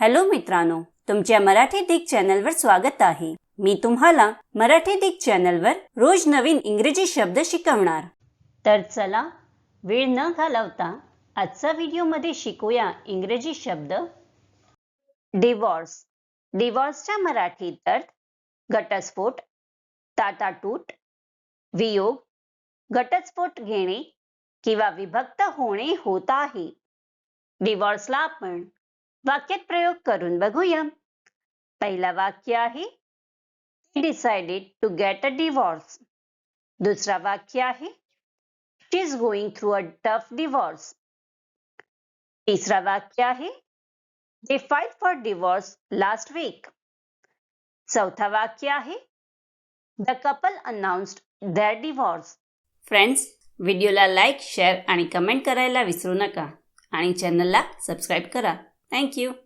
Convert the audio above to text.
Hello मित्रांनो तुमच्या मराठी दिग चॅनलवर स्वागत आहे. मी तुम्हाला मराठी दिग चॅनलवर रोज नवीन इंग्रजी शब्द शिकवणार. तर चला वेळ न घालवता आजचा व्हिडिओमध्ये शिकूया इंग्रजी शब्द. डिवॉर्स डिवॉर्सच्या मराठीत अर्थ घटस्फोट ताटातूट वियोग घटस्फोट घेणे किंवा विभक्त होणे होत आहे. डिवॉर्सला आपण वाक्यात प्रयोग करून बघूया. पहिला वाक्य आहे decided to get a divorce दुसरा वाक्य आहे she is going through a tough divorce तिसरा वाक्य आहे they fight for divorce last week चौथा वाक्य आहे the couple announced that divorce friends व्हिडिओला लाईक शेअर आणि कमेंट करायला विसरू नका आणि चॅनलला सबस्क्राईब करा. Thank you.